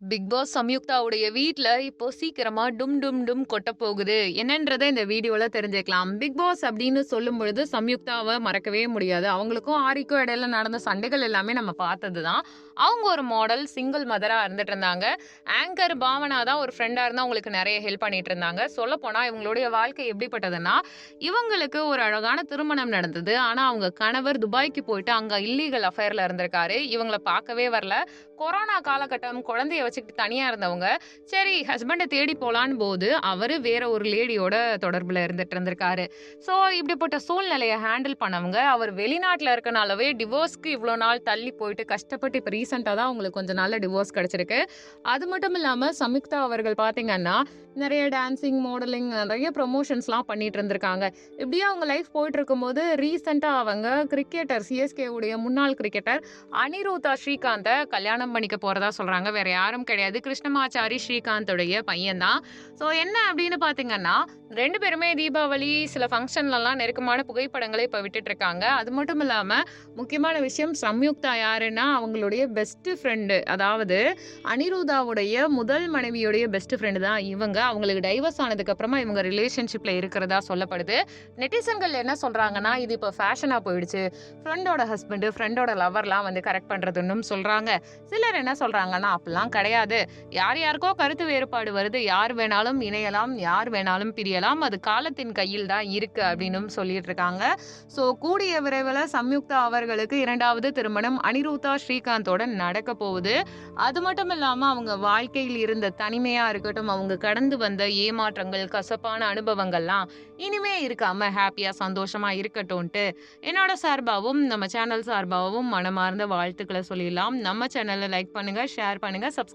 Big pass சம்யுக்தாவுடைய வீட்டில் இப்போ சீக்கிரமா டும் டும் டும் கொட்ட போகுது. என்னன்றதை இந்த வீடியோவில் தெரிஞ்சுக்கலாம். பிக் பாஸ் அப்படின்னு சொல்லும் பொழுது சம்யுக்தாவை மறக்கவே முடியாது. அவங்களுக்கும் ஆரிக்கும் இடையில நடந்த சண்டைகள் எல்லாமே நம்ம பார்த்தது தான் அவங்க ஒரு மாடல் சிங்கிள் மதராக இருந்துட்டு இருந்தாங்க. ஆங்கர் பாவனா தான் ஒரு ஃப்ரெண்டாக இருந்தால் அவங்களுக்கு நிறைய ஹெல்ப் பண்ணிட்டு இருந்தாங்க. சொல்லப்போனால் இவங்களுடைய வாழ்க்கை எப்படிப்பட்டதுன்னா இவங்களுக்கு ஒரு அழகான திருமணம் நடந்தது. ஆனால் அவங்க கணவர் துபாய்க்கு போயிட்டு அங்கே இல்லீகல் அஃபேரில் இருந்திருக்காரு. இவங்கள பார்க்கவே வரல. கொரோனா காலகட்டம் குழந்தைய வச்சுக்கிட்டு தனியாக இருந்தவங்க சரி ஹஸ்பண்டை தேடி போலான்னு போது அவர் வேற ஒரு லேடியோட தொடர்பில் இருந்துட்டு இருந்திருக்காரு. ஸோ இப்படிப்பட்ட சூழ்நிலையை ஹேண்டில் பண்ணவங்க அவர் வெளிநாட்டில் இருக்கனாலவே டிவோர்ஸ்க்கு இவ்வளோ நாள் தள்ளி போயிட்டு கஷ்டப்பட்டு இப்போ ரீசெண்டாக தான் அவங்களுக்கு கொஞ்சம் நாளில் டிவோர்ஸ் கிடச்சிருக்கு. அது மட்டும் இல்லாமல் சமிக்தா அவர்கள் பார்த்தீங்கன்னா நிறைய டான்சிங் மாடலிங் நிறைய ப்ரொமோஷன்ஸ்லாம் பண்ணிட்டு இருந்திருக்காங்க. இப்படியே அவங்க லைஃப் போயிட்டு இருக்கும்போது ரீசெண்டாக அவங்க கிரிக்கெட்டர் சிஎஸ்கே உடைய முன்னாள் கிரிக்கெட்டர் அனிருத்தா ஸ்ரீகாந்தை கல்யாணம் பண்ணிக்க போகிறதா சொல்கிறாங்க வேற யாரும் கிடையாது. கிருஷ்ணமாச்சாரி ஸ்ரீகாந்தோடைய பையன்தான். ஸோ என்ன அப்படின்னு பார்த்தீங்கன்னா ரெண்டு பேருமே தீபாவளி சில ஃபங்க்ஷன்லலாம் நெருக்கமான புகைப்படங்களை இப்போ விட்டுட்டு இருக்காங்க அது மட்டும் இல்லாமல் முக்கியமான விஷயம் சம்யுக்தா யாருன்னா அவங்களுடைய பெஸ்ட்டு ஃப்ரெண்டு அதாவது அனிருதாவுடைய முதல் மனைவியுடைய பெஸ்ட் ஃப்ரெண்டு தான் இவங்க. அவங்களுக்கு டைவர்ஸ் ஆனதுக்கப்புறமா இவங்க ரிலேஷன்ஷிப்பில் இருக்கிறதா சொல்லப்படுது. நெட்டிசன்கள் என்ன சொல்கிறாங்கன்னா இது இப்போ ஃபேஷனாக போயிடுச்சு. ஃப்ரெண்டோட ஹஸ்பண்டு ஃப்ரெண்டோட லவர்லாம் வந்து கரெக்ட் பண்ணுறதுன்னு சொல்கிறாங்க சிலர் என்ன சொல்கிறாங்கன்னா அப்படிலாம் கிடையாது. யார் யாருக்கோ கருத்து வேறுபாடு வருது. யார் வேணாலும் இணையலாம் யார் வேணாலும் பிரியலாம். அது காலத்தின் கையில் தான் இருக்கு அப்படின்னு சொல்லிட்டு இருக்காங்க. ஸோ கூடிய விரைவில் சம்யுக்தா அவர்களுக்கு இரண்டாவது திருமணம் அனிருத்தா ஸ்ரீகாந்தோட நடக்க போகுது. அது மட்டும் இல்லாமல் அவங்க வாழ்க்கையில் இருந்த தனிமையாக இருக்கட்டும் அவங்க கடந்து வந்த ஏமாற்றங்கள் கசப்பான அனுபவங்கள்லாம் இனிமே இருக்காம ஹாப்பியாக சந்தோஷமா இருக்கட்டும்ட்டு என்னோட சார்பாகவும் நம்ம சேனல் சார்பாகவும் மனமார்ந்த வாழ்த்துக்களை சொல்லிடலாம். நம்ம சேனலை லைக் பண்ணுங்க ஷேர் பண்ணுங்க சப்ஸ்கிரைப்